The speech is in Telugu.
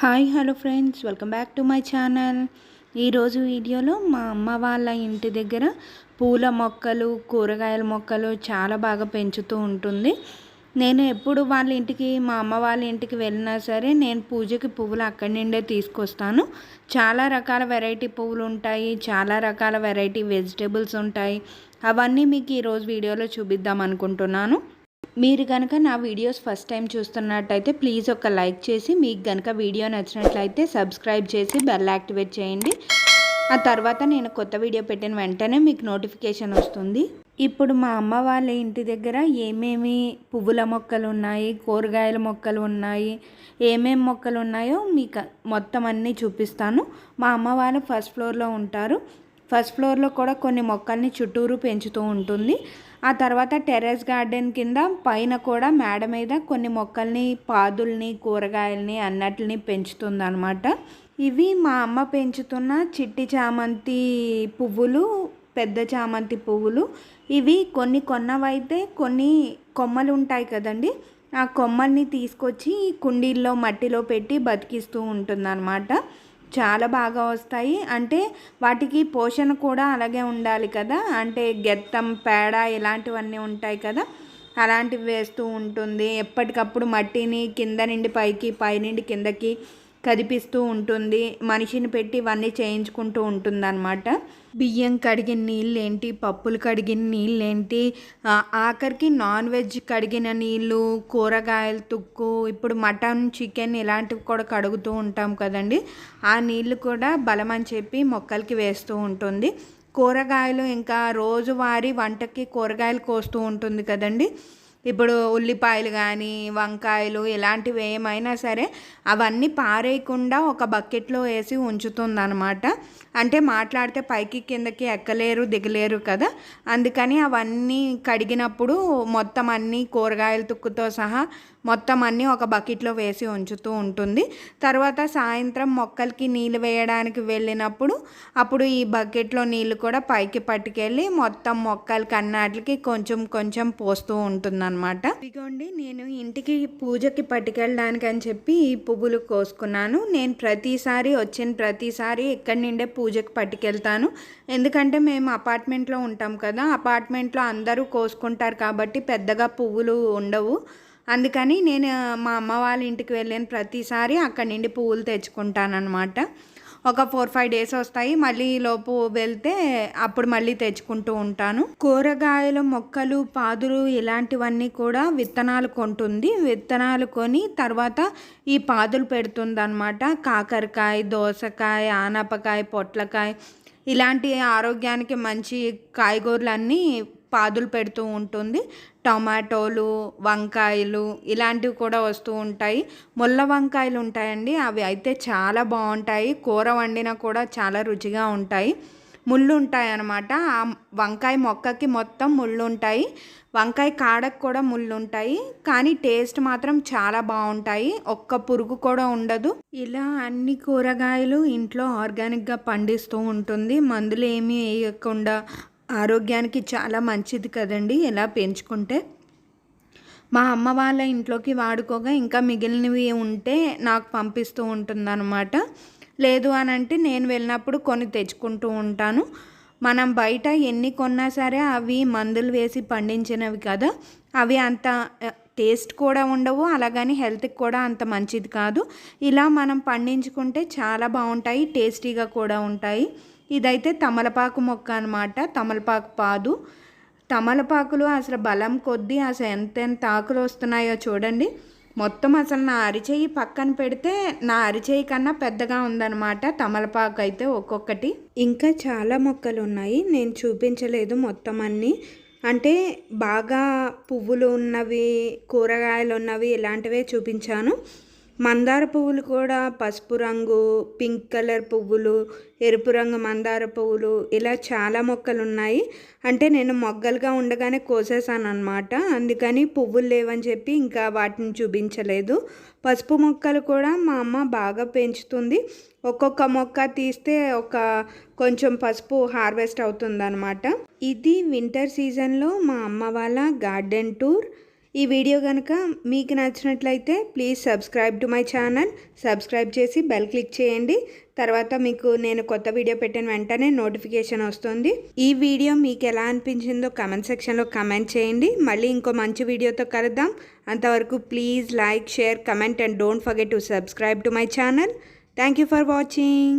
Hi hello friends. Welcome back to my channel. ఈరోజు వీడియోలో మా అమ్మ వాళ్ళ ఇంటి దగ్గర పూల మొక్కలు కూరగాయల మొక్కలు చాలా బాగా పెంచుతూ ఉంటుంది. నేను ఎప్పుడు వాళ్ళ ఇంటికి మా అమ్మ వాళ్ళ ఇంటికి వెళ్ళినా సరే నేను పూజకి పువ్వులు అక్కడి నుండే తీసుకొస్తాను. చాలా రకాల వెరైటీ పువ్వులు ఉంటాయి చాలా రకాల వెరైటీ వెజిటేబుల్స్ ఉంటాయి. అవన్నీ మీకు ఈరోజు వీడియోలో చూపిద్దాం అనుకుంటున్నాను. మీరు కనుక నా వీడియోస్ ఫస్ట్ టైం చూస్తున్నట్టయితే ప్లీజ్ ఒక లైక్ చేసి మీకు కనుక వీడియో నచ్చినట్లయితే సబ్స్క్రైబ్ చేసి బెల్ యాక్టివేట్ చేయండి. ఆ తర్వాత నేను కొత్త వీడియో పెట్టిన వెంటనే మీకు నోటిఫికేషన్ వస్తుంది. ఇప్పుడు మా అమ్మ వాళ్ళ ఇంటి దగ్గర ఏమేమి పువ్వుల మొక్కలు ఉన్నాయి కూరగాయల మొక్కలు ఉన్నాయి ఏమేమి మొక్కలు ఉన్నాయో మీకు మొత్తం అన్నీ చూపిస్తాను. మా అమ్మ వాళ్ళు ఫస్ట్ ఫ్లోర్లో ఉంటారు. ఫస్ట్ ఫ్లోర్లో కూడా కొన్ని మొక్కల్ని చుట్టూరు పెంచుతూ ఉంటుంది. ఆ తర్వాత టెర్రస్ గార్డెన్ కింద పైన కూడా మేడ మీద కొన్ని మొక్కల్ని పాదుల్ని కూరగాయల్ని అన్నట్లని పెంచుతుందనమాట ఇవి మా అమ్మ పెంచుతున్న చిట్టి చామంతి పువ్వులు పెద్ద చామంతి పువ్వులు. ఇవి కొన్ని కొన్నవైతే కొన్ని కొమ్మలు ఉంటాయి కదండి. ఆ కొమ్మల్ని తీసుకొచ్చి కుండీల్లో మట్టిలో పెట్టి బతికిస్తూ ఉంటుందన్నమాట. చాలా బాగా వస్తాయి. అంటే వాటికి పోషణ కూడా అలాగే ఉండాలి కదా. అంటే గెత్తం పేడ ఇలాంటివన్నీ ఉంటాయి కదా. అలాంటివి వేస్తూ ఉంటుంది. ఎప్పటికప్పుడు మట్టిని కింద నుండి పైకి పైనుండి కిందకి కదిపిస్తూ ఉంటుంది. మనిషిని పెట్టి ఇవన్నీ చేయించుకుంటూ ఉంటుందన్నమాట. బియ్యం కడిగిన నీళ్ళు ఏంటి పప్పులు కడిగిన నీళ్ళు ఏంటి ఆఖరికి నాన్ వెజ్ కడిగిన నీళ్ళు కూరగాయల తుక్కు ఇప్పుడు మటన్ చికెన్ ఇలాంటివి కూడా కడుగుతూ ఉంటాం కదండి. ఆ నీళ్ళు కూడా బలం అని చెప్పి మొక్కలకి వేస్తూ ఉంటుంది. కూరగాయలు ఇంకా రోజువారీ వంటకి కూరగాయలు కోస్తూ ఉంటుంది కదండి. ఇప్పుడు ఉల్లిపాయలు కానీ వంకాయలు ఇలాంటివి ఏమైనా సరే అవన్నీ పారేయకుండా ఒక బకెట్లో వేసి ఉంచుతుందన్నమాట. అంటే మాట్లాడితే పైకి కిందకి ఎక్కలేరు దిగలేరు కదా. అందుకని అవన్నీ కడిగినప్పుడు మొత్తం అన్నీ కూరగాయల తుక్కుతో సహా మొత్తం అన్నీ ఒక బకెట్లో వేసి ఉంచుతూ ఉంటుంది. తర్వాత సాయంత్రం మొక్కలకి నీళ్ళు వేయడానికి వెళ్ళినప్పుడు అప్పుడు ఈ బకెట్లో నీళ్ళు కూడా పైకి పట్టుకెళ్ళి మొత్తం మొక్కలకి అన్నాటికి కొంచెం కొంచెం పోస్తూ ఉంటుంది అనమాట. ఇదిగోండి నేను ఇంటికి పూజకి పట్టుకెళ్ళడానికి అని చెప్పి ఈ పువ్వులు కోసుకున్నాను. నేను ప్రతిసారి వచ్చిన ప్రతిసారి ఎక్కడి నుండే పూజకి పట్టుకెళ్తాను. ఎందుకంటే మేము అపార్ట్మెంట్లో ఉంటాం కదా అపార్ట్మెంట్లో అందరూ కోసుకుంటారు కాబట్టి పెద్దగా పువ్వులు ఉండవు. అందుకని నేను మా అమ్మ వాళ్ళ ఇంటికి వెళ్ళిన ప్రతిసారి అక్కడి నుండి పువ్వులు తెచ్చుకుంటానమాట ఒక ఫోర్ ఫైవ్ డేస్ వస్తాయి. మళ్ళీ లోపు వెళ్తే అప్పుడు మళ్ళీ తెచ్చుకుంటూ ఉంటాను. కూరగాయలు మొక్కలు పాదులు ఇలాంటివన్నీ కూడా విత్తనాలు కొంటుంది. విత్తనాలు కొని తర్వాత ఈ పాదులు పెడుతుంది అనమాట కాకరకాయ దోసకాయ ఆనపకాయ పొట్లకాయ ఇలాంటి ఆరోగ్యానికి మంచి కాయగూరలన్నీ పాదులు పెడుతూ ఉంటుంది. టమాటోలు వంకాయలు ఇలాంటివి కూడా వస్తూ ఉంటాయి. ముళ్ళ వంకాయలు ఉంటాయండి. అవి అయితే చాలా బాగుంటాయి. కూర వండినా కూడా చాలా రుచిగా ఉంటాయి. ముళ్ళు ఉంటాయి అన్నమాట. ఆ వంకాయ మొక్కకి మొత్తం ముళ్ళు ఉంటాయి. వంకాయ కాడకు కూడా ముళ్ళు ఉంటాయి. కానీ టేస్ట్ మాత్రం చాలా బాగుంటాయి. ఒక్క పురుగు కూడా ఉండదు. ఇలా అన్ని కూరగాయలు ఇంట్లో ఆర్గానిక్గా పండిస్తూ ఉంటుంది. మందులు ఏమీ వేయకుండా ఆరోగ్యానికి చాలా మంచిది కదండి. ఇలా పెంచుకుంటే? మా అమ్మ వాళ్ళ ఇంట్లోకి వాడుకోగా ఇంకా మిగిలినవి ఉంటే నాకు పంపిస్తూ ఉంటుందన్నమాట. లేదు అని అంటే నేను వెళ్ళినప్పుడు కొన్ని తెచ్చుకుంటూ ఉంటాను. మనం బయట ఎన్ని కొన్నా సరే అవి మందులు వేసి పండించినవి కదా అవి అంత టేస్ట్ కూడా ఉండవు అలాగని హెల్త్కి కూడా అంత మంచిది కాదు. ఇలా మనం పండించుకుంటే చాలా బాగుంటాయి టేస్టీగా కూడా ఉంటాయి. ఇదైతే తమలపాకు మొక్క అనమాట తమలపాకు పాదు. తమలపాకులు అసలు బలం కొద్దీ అసలు ఎంతెంత ఆకులు వస్తున్నాయో చూడండి. మొత్తం అసలు నా అరిచేయి పక్కన పెడితే నా అరిచేయి కన్నా పెద్దగా ఉందన్నమాట తమలపాకు అయితే ఒక్కొక్కటి. ఇంకా చాలా మొక్కలు ఉన్నాయి. నేను చూపించలేదు మొత్తం అన్నీ. అంటే బాగా పువ్వులు ఉన్నవి కూరగాయలు ఉన్నవి ఇలాంటివే చూపించాను. మందార పువ్వులు కూడా పసుపు రంగు పింక్ కలర్ పువ్వులు ఎరుపు రంగు మందార పువ్వులు ఇలా చాలా మొక్కలు ఉన్నాయి. అంటే నేను మొగ్గలుగా ఉండగానే కోసేసాను అనమాట అందుకని పువ్వులు లేవని చెప్పి ఇంకా వాటిని చూపించలేదు. పసుపు మొక్కలు కూడా మా అమ్మ బాగా పెంచుతుంది. ఒక్కొక్క మొక్క తీస్తే ఒక కొంచెం పసుపు హార్వెస్ట్ అవుతుంది అనమాట ఇది వింటర్ సీజన్లో మా అమ్మ వాళ్ళ గార్డెన్ టూర్. ఈ వీడియో కనుక మీకు నచ్చినట్లయితే please subscribe to my channel. Subscribe చేసి బెల్ క్లిక్ చేయండి. తర్వాత మీకు నేను కొత్త వీడియో పెట్టిన వెంటనే నోటిఫికేషన్ వస్తుంది. ఈ వీడియో మీకు ఎలా అనిపించిందో కమెంట్ సెక్షన్లో కమెంట్ చేయండి. మళ్ళీ ఇంకో మంచి వీడియోతో కలుద్దాం. అంతవరకు please like share comment and don't forget to subscribe to my channel. Thank you for watching.